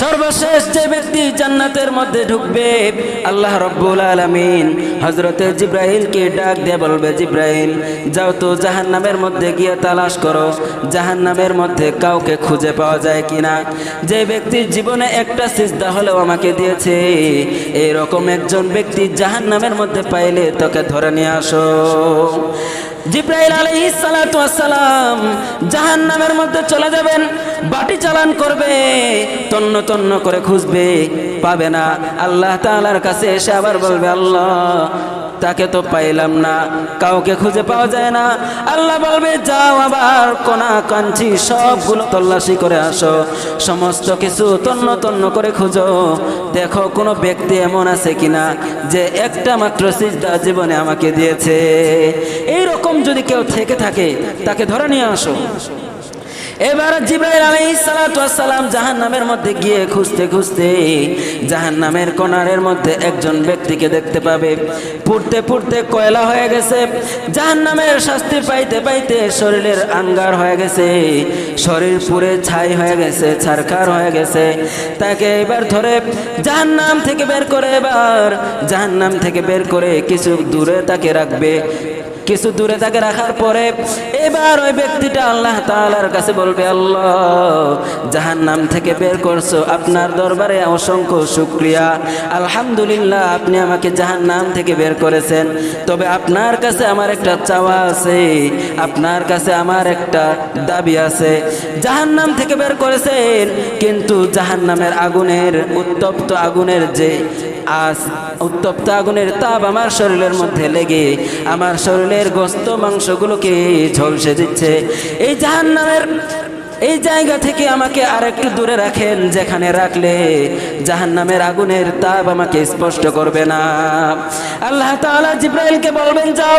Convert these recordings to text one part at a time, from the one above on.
সর্বশেষ যে ব্যক্তি জান্নাতের মধ্যে ঢুকবে, আল্লাহ রব্বুল আলমিন হজরতে জিব্রাহিলকে ডাক দিয়ে বলবে জিব্রাহিল যাও তো জাহান্নামের মধ্যে গিয়ে তালাশ করো। জাহান্নামের মধ্যে কাউকে খুঁজে পাওয়া যায় কিনা? যে ব্যক্তির জীবনে একটা সিজদা হলেও আমাকে দিয়েছে, এরকম একজন ব্যক্তি জাহান্নামের মধ্যে পাইলে তোকে ধরে নিয়ে আসো। জিব্রাইল আলাইহিস সালাতু ওয়াসসালাম জাহান্নামের মধ্যে চলে যাবেন, বাটি চালান করবে, তন্ন তন্ন করে খুঁজবে, পাবে না। আল্লাহ তাআলার কাছে এসে আবার বলবে, আল্লাহ তাকে তো পাইলাম না, কাউকে খুঁজে পাওয়া যায় না। আল্লাহ বলবে, যাও আবার কোনা কাঞ্চি সবগুলো তল্লাশি করে আসো। সমস্ত কিছু তন্ন তন্ন করে খুঁজো। দেখো কোনো ব্যক্তি এমন আছে কিনা যে একটা মাত্র সিজদা জীবনে আমাকে দিয়েছে। এই রকম যদি কেউ থেকে থাকে, তাকে ধরে নিয়ে আসো। এবার জিব্রাইল আলাইহিস সালাতু ওয়াসসালাম জাহান্নামের মধ্যে গিয়ে খুঁজতে খুঁজতে জাহান্নামের কোনারের মধ্যে একজন ব্যক্তিকে দেখতে পাবে। পুড়তে পুড়তে কয়লা হয়ে গেছে। জাহান্নামের শাস্তি পাইতে পাইতে শরীরের আঙ্গার হয়ে গেছে। শরীর পুরে ছাই হয়ে গেছে, ছারখার হয়ে গেছে। তাকে এবার ধরে জাহান্নাম থেকে বের করে এবার জাহান্নাম থেকে বের করে কিছু দূরে তাকে রাখবে। কিছু দূরে তাকে রাখার পরে এবার ওই ব্যক্তিটা আল্লাহ তাআলার কাছে বলবে, আল্লাহ জাহান নাম থেকে বের করছ। আপনার দরবারে অসংখ্য শুক্রিয়া। আলহামদুলিল্লাহ, আপনি আমাকে জাহান নাম থেকে বের করেছেন। তবে আপনার কাছে আমার একটা চাওয়া আছে, আপনার কাছে আমার একটা দাবি আছে। জাহান নাম থেকে বের করেছেন, কিন্তু জাহান নামের আগুনের, উত্তপ্ত আগুনের যে আজ উত্তপ্ত আগুনের তাপ আমার শরীরের মধ্যে লেগে, আমার শরীরের গোস্ত মাংসগুলোকে ঝলসে দিচ্ছে। এই জাহান্নামের এই জায়গা থেকে আমাকে আর একটু দূরে রাখেন, যেখানে রাখলে জাহান্নামের আগুনের তাপ আমাকে স্পষ্ট করবে না। আল্লাহ তাআলা জিব্রাইলকে বলবেন, যাও,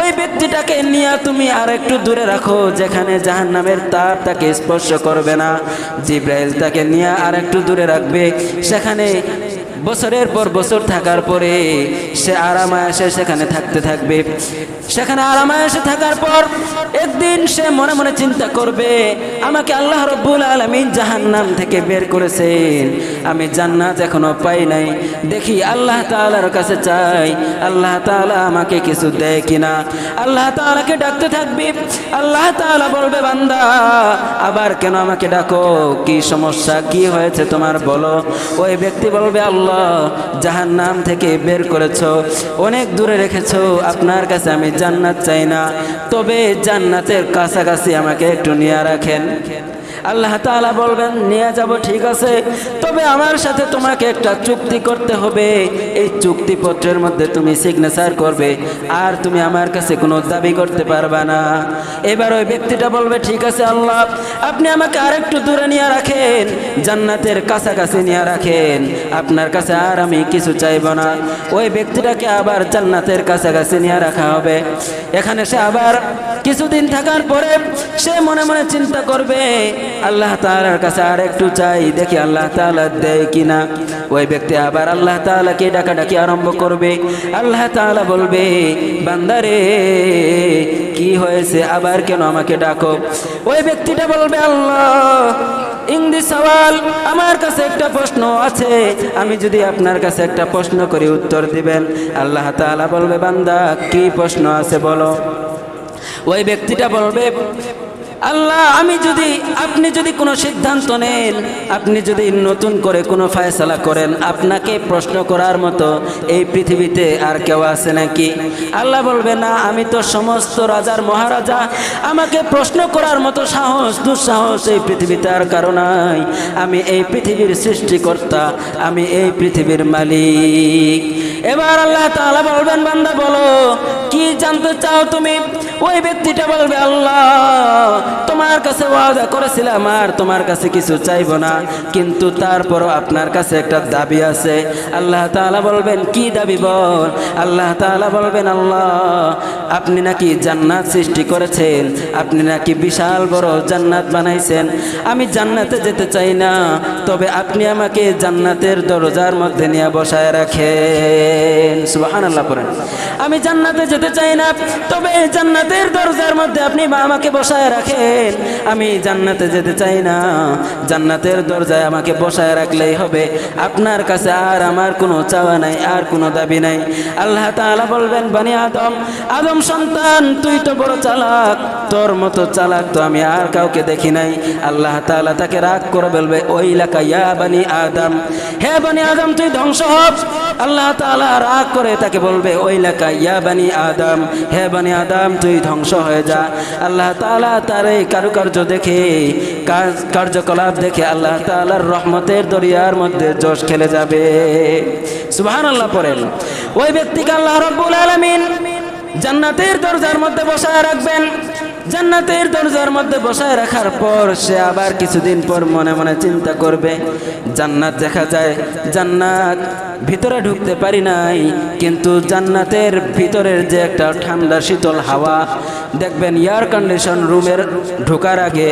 ওই ব্যক্তিটাকে নিয়ে তুমি আর একটু দূরে রাখো, যেখানে জাহান্নামের তাপ তাকে স্পর্শ করবে না। জিব্রাইল তাকে নিয়ে আর একটু দূরে রাখবে, সেখানে বছরের পর বছর থাকার পরে সে আরামায়াসে সেখানে থাকতে থাকবে। সেখানে আরামায়াসে থাকার পর একদিন সে মনে মনে চিন্তা করবে, আমাকে আল্লাহ রব্বুল আলমিন জাহান্নাম থেকে বের করেছেন। আমি জান্নাত এখনও পাই নাই। দেখি আল্লাহ তাআলার কাছে চাই। আল্লাহ তাআলা আমাকে কিছু দেয় কিনা? আল্লাহ তাআলাকে ডাকতে থাকবি। আল্লাহ তাআলা বলবে, বান্দা, আবার কেন আমাকে ডাকো? কি সমস্যা? কি হয়েছে তোমার? বলো। ওই ব্যক্তি বলবে, আল্লাহ জাহান নাম থেকে বের করেছ, অনেক দূরে রেখেছ, আপনার কাছে আমি জান্নাত চাই না। তবে জান্নাতের কাছাকাছি আমাকে একটু নিয়ে রাখেন। আল্লাহ তাআলা বলবেন, নিয়ে যাব, ঠিক আছে। তবে আমার সাথে তোমাকে একটা চুক্তি করতে হবে। এই চুক্তিপত্রের মধ্যে তুমি সিগনেচার করবে, আর তুমি আমার কাছে কোনো দাবি করতে পারবে না। এবার ওই ব্যক্তিটা বলবে, ঠিক আছে আল্লাহ, আপনি আমাকে আরেকটু দূরে নিয়ে রাখেন, জান্নাতের কাছাকাছি নিয়ে রাখেন। আপনার কাছে আর আমি কিছু চাইব না। ওই ব্যক্তিটাকে আবার জান্নাতের কাছাকাছি নিয়ে রাখা হবে। এখানে সে আবার কিছুদিন থাকার পরে সে মনে মনে চিন্তা করবে আল্লাহ তাআলার কাছে আর একটু চাই, দেখি আল্লাহ তাআলা দেয় কিনা। ওই ব্যক্তি আবার আল্লাহ তাআলাকে ডাকাডাকি আরম্ভ করবে। আল্লাহ তাআলা বলবে, বান্দারে, কি হয়েছে? আবার কেন আমাকে ডাকো? ওই ব্যক্তিটা বলবে, আল্লাহ ইংদি সওয়াল, আমার কাছে একটা প্রশ্ন আছে। আমি যদি আপনার কাছে একটা প্রশ্ন করি, উত্তর দিবেন? আল্লাহ তাআলা বলবে, বান্দা, কি প্রশ্ন আছে বলো? ওই ব্যক্তিটা বলবে আল্লাহ, আমি যদি, আপনি যদি কোনো সিদ্ধান্ত নেন, আপনি যদি নতুন করে কোনো ফায়সালা করেন, আপনাকে প্রশ্ন করার মতো এই পৃথিবীতে আর কেউ আছে নাকি? আল্লাহ বলবে, না, আমি তো সমস্ত রাজার মহারাজা। আমাকে প্রশ্ন করার মতো সাহস, দুঃসাহস এই পৃথিবীতে আর কারও নাই। আমি এই পৃথিবীর সৃষ্টিকর্তা, আমি এই পৃথিবীর মালিক। এবার আল্লাহ তাআলা বলবেন, বান্দা, বলো জানতে চাও তুমি, ওই ব্যক্তিটা বলবে, আল্লাহ, তোমার কাছে ওয়াদা করেছিলাম আর তোমার কাছে কিছু চাইব না। কিন্তু তারপরও আপনার কাছে একটা দাবি আছে। আল্লাহ তাআলা বলবেন, কি দাবি বল? আল্লাহ তাআলা বলবেন, আল্লাহ, আপনি নাকি জান্নাত সৃষ্টি করেছেন, আপনি নাকি বিশাল বড় জান্নাত বানাইছেন। আমি জান্নাতে যেতে চাই না, তবে আপনি আমাকে জান্নাতের দরজার মধ্যে নিয়ে বসায় রাখেন। সুবহানাল্লাহ পড়েন। আমি জান্নাতে যেতে চাই না তবে জান্নাতের দরজার মধ্যে আপনি আমাকে বসায় রাখেন। আমি জান্নাতে যেতে চাই না। জান্নাতের দরজায় আমাকে বসায় রাখলেই হবে। আপনার কাছে আর আমার কোনো চাওয়া নাই, আর কোনো দাবি নাই। আল্লাহ তাআলা বলবেন, বানি আদম আদম সন্তান, তুই তো বড় চালাক। তোর মতো চালাক তো আমি আর কাউকে দেখি নাই। আল্লাহ তাআলা তাকে রাগ করে বলবে, ওই এলাকা, ইয়া বানি আদম। হে বানি আদম, তুই ধ্বংস হব আল্লাহ তাআলা রাগ করে তাকে বলবে, ওই এলাকা, ইয়া বানি আদম। হে বানি আদম, তুই ধ্বংস হয়ে যা। আল্লাহ তালা তার এই কারুকার্য দেখে কার্যকলাপ দেখে আল্লাহ তালার রহমতের দরিয়ার মধ্যে জোশ খেলে যাবে। সুবহানাল্লাহ পড়েন। ওই ব্যক্তিকে আল্লাহ রব্বুল আলমিন জান্নাতের দরজার মধ্যে বসায় রাখবেন। জান্নাতের দরজার মধ্যে বসায় রাখার পর সে আবার কিছুদিন পর মনে মনে চিন্তা করবে, জান্নাত দেখা যায়, জান্নাত ভিতরে ঢুকতে পারি নাই, কিন্তু জান্নাতের ভিতরের যে একটা ঠান্ডা শীতল হাওয়া, দেখবেন এয়ার কন্ডিশন রুমের ঢোকার আগে,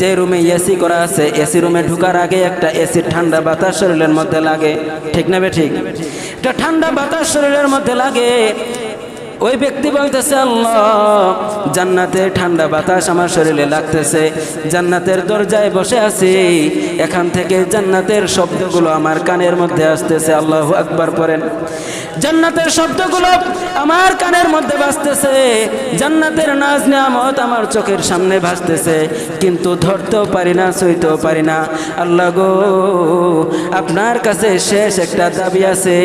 যে রুমে এসি করা আছে এসি রুমে ঢোকার আগে একটা এসির ঠান্ডা বাতাস শরীরের মধ্যে লাগে। ঠিক না বে ঠিক? একটা ঠান্ডা বাতাস শরীরের মধ্যে লাগে। ওই ব্যক্তি বলতেছে, আল্লাহ জান্নাতের ঠান্ডা বাতাস আমার শরীরে লাগতেছে। জান্নাতের দরজায় বসে আছি। এখান থেকে জান্নাতের শব্দগুলো আমার কানের মধ্যে আসতেছে। আল্লাহ আকবার করেন জান্নাতের শব্দগুলো আমার কানের মধ্যে বাজতেছে। জান্নাতের নাজ নিয়ামত আমার চোখের সামনে ভাসতেছে। কিন্তু ধরতেও পারি না, সইতেও পারি না। আল্লাহ গো, আপনার কাছে শেষ একটা দাবি আছে।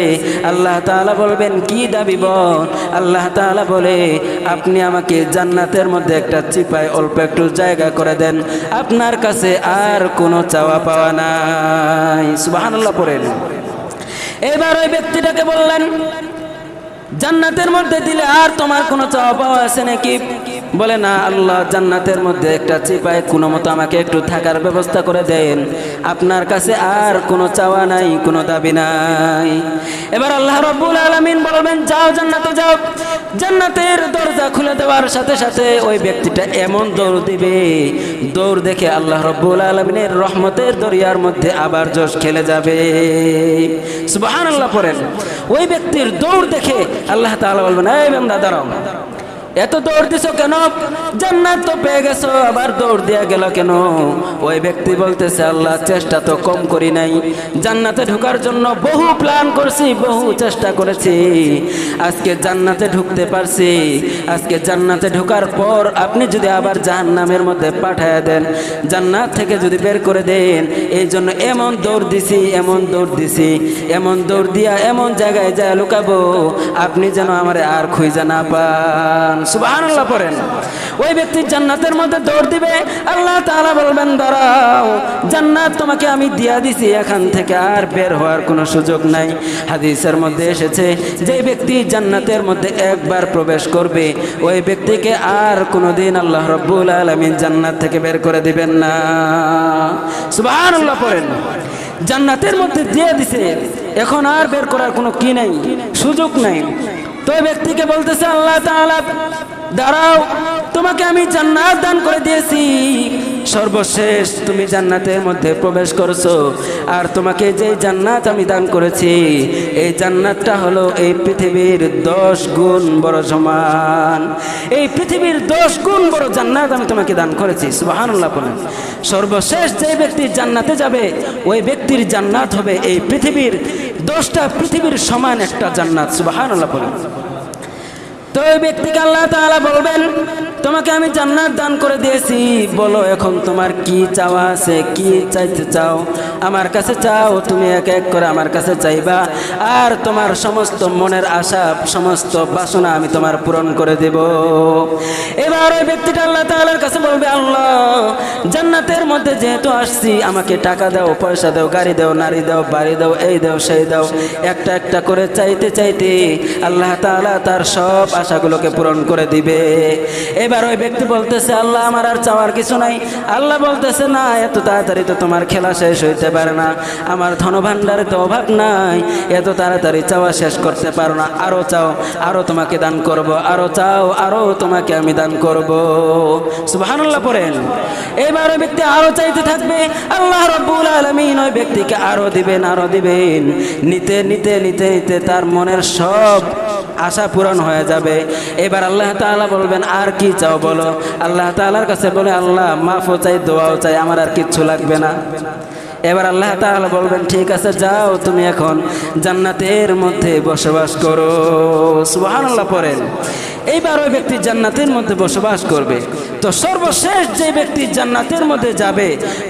আল্লাহ তাআলা বলবেন, কি দাবি বল? আল্লাহ তাআলা বলে, আপনি আমাকে জান্নাতের মধ্যে একটা চিপায় অল্প একটু জায়গা করে দেন। আপনার কাছে আর কোনো চাওয়া পাওয়া নাই। সুবহানাল্লাহ পড়েন এবার ওই ব্যক্তিটাকে বললেন, জান্নাতের মধ্যে দিলে আর তোমার কোনো চাওয়া পাওয়া আছে নাকি? বলে, না, আল্লাহ জান্নাতের মধ্যে একটা চিপায় কোনো মতো আমাকে একটু থাকার ব্যবস্থা করে দেন। আপনার কাছে আর কোনো চাওয়া নাই, কোনো দাবি নাই। এবার আল্লাহ রব্বুল আলমিন বলবেন, যাও জান্নাতে যাও। জান্নাতের দরজা খুলে দেওয়ার সাথে সাথে ওই ব্যক্তিটা এমন দৌড় দিবে। দৌড় দেখে আল্লাহ রব্বুল আলমিনের রহমতের দরিয়ার মধ্যে আবার জোশ খেলে যাবে। আল্লাহ পড়েন। ওই ব্যক্তির দৌড় দেখে আল্লাহ তাআলা বলবেন, এই বান্দা, দাঁড়াও। এত দৌড় দিছো কেন? জান্নাত তো পেয়ে গেছো, আবার দৌড় দিয়া গেল কেন? ওই ব্যক্তি বলতেছে, আল্লাহ, চেষ্টা তো কম করি নাই। জান্নাতে ঢোকার জন্য বহু প্ল্যান করছি, বহু চেষ্টা করেছি। আজকে জান্নাতে ঢুকতে পারছি। আজকে জান্নাতে ঢোকার পর আপনি যদি আবার জাহান্নামের মধ্যে পাঠায় দেন, জান্নাত থেকে যদি বের করে দেন, এই জন্য এমন দৌড় দিছি, এমন দৌড় দিছি, এমন দৌড় দিয়া এমন জায়গায় যায় লুকাবো, আপনি যেন আমারে আর খুঁজে না পান। সুবহানাল্লাহ পড়েন। ওই ব্যক্তি জান্নাতের মধ্যে দৌড় দিবে, আল্লাহ তাআলা বলবেন, দাঁড়াও, জান্নাত তোমাকে আমি দিয়া দিছি, এখান থেকে আর বের হওয়ার কোনো সুযোগ নাই। হাদিসের মধ্যে এসেছে, যে ব্যক্তি জান্নাতের মধ্যে একবার প্রবেশ করবে, ওই ব্যক্তিকে আর কোনোদিন আল্লাহ রব্বুল আলামিন জান্নাত থেকে বের করে দিবেন না। সুবহানাল্লাহ পড়েন। জান্নাতের মধ্যে দিয়ে দিছে, এখন আর বের করার কোনো কি নাই, সুযোগ নাই। তো ব্যক্তিকে বলতেছে, আল্লাহ তাআলা, দাঁড়াও, তোমাকে আমি জান্নাত দান করে দিয়েছি। সর্বশেষ তুমি জান্নাতের মধ্যে প্রবেশ করছ আর তোমাকে যে জান্নাত আমি দান করেছি, এই জান্নাতটা হলো এই পৃথিবীর দশ গুণ বড় সমান। এই পৃথিবীর দশ গুণ বড় জান্নাত আমি তোমাকে দান করেছি, সুবহানাল্লাহ বলেন। সর্বশেষ যে ব্যক্তি জান্নাতে যাবে, ওই ব্যক্তির জান্নাত হবে এই পৃথিবীর দশটা পৃথিবীর সমান একটা জান্নাত সুবাহ তো ওই ব্যক্তিকে আল্লাহ বলবেন তোমাকে আমি জান্নাত দান করে দিয়েছি। বলো এখন তোমার কি চাওয়া আছে, কি চাইতে চাও? আমার কাছে চাও, তুমি এক এক করে আমার কাছে চাইবা। আর তোমার সমস্ত মনের আশা, সমস্ত বাসনা আমি তোমার পূরণ করে দেব। এবার ওই ব্যক্তিটা আল্লাহ তাআলার কাছে বলবে, আল্লাহ, জান্নাতের মধ্যে যেহেতু আসছি, আমাকে টাকা দাও, পয়সা দাও, গাড়ি দাও, নারী দাও, বাড়ি দাও, এই দাও, সেই দাও, একটা একটা করে চাইতে চাইতে আল্লাহ তাআলা তার সব আশাগুলোকে পূরণ করে দিবে। এবার ওই ব্যক্তি বলতেছে, আল্লাহ, আমার আর চাওয়ার কিছু নাই। আল্লাহ বলতেছে, না, এত তাড়াতাড়ি তো তোমার খেলা শেষ হইতে পারে না। আমার ধনভাণ্ডারে তো অভাব নাই। এত তাড়াতাড়ি চাওয়া শেষ করতে পারো না। আরও চাও, আরও তোমাকে দান করব, আরও চাও, আরও তোমাকে আমি দান করব। সুবহানাল্লাহ পড়েন। এবার ওই ব্যক্তি আরও চাইতে থাকবে, আল্লাহ রাব্বুল আলামিন ওই ব্যক্তিকে আরও দিবেন আরও দিবেন। নিতে নিতে নিতে নিতে তার মনের সব আশা পূরণ হয়ে যাবে। এবার আল্লাহ তালা বলবেন, আর কি চাও বলো? আল্লাহ তালার কাছে বলে, আল্লাহ, মাফও চাই, দোয়াও চাই, আমার আর কিচ্ছু লাগবে না। এবার আল্লাহ তাআলা বলবেন, ঠিক আছে, যাও তুমি এখন জান্নাতের মধ্যে বসবাস করো। সুবহানাল্লাহ পড়েন। এইবার ওই ব্যক্তি জান্নাতের মধ্যে বসবাস করবে। তো সর্বশেষ যে ব্যক্তি জান্নাতের মধ্যে যাবে,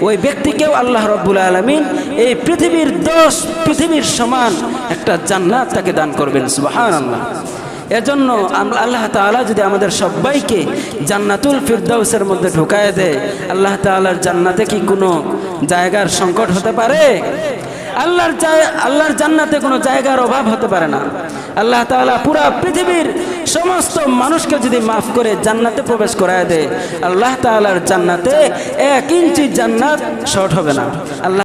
ওই ব্যক্তিকেও আল্লাহ রব্বুল আলমিন এই পৃথিবীর দশ পৃথিবীর সমান একটা জান্নাত তাকে দান করবেন, সুবহানাল্লাহ। এজন্য আমরা আল্লাহ তাআলা যদি আমাদের সবাইকে জান্নাতুল ফিরদাউসের মধ্যে ঢুকায় দেয়, আল্লাহ তাআলার জান্নাতে কি কোনো জায়গার সংকট হতে পারে? আল্লাহর আল্লাহর জান্নাতে কোনো জায়গার অভাব হতে পারে না। আল্লাহ তাআলা পুরা পৃথিবীর সমস্ত মানুষকে যদি মাফ করে জান্নাতে প্রবেশ করায় দেয়, আল্লাহ তাআলার জান্নাতে এক ইঞ্চি জান্নাত শর্ট হবে না। আল্লাহ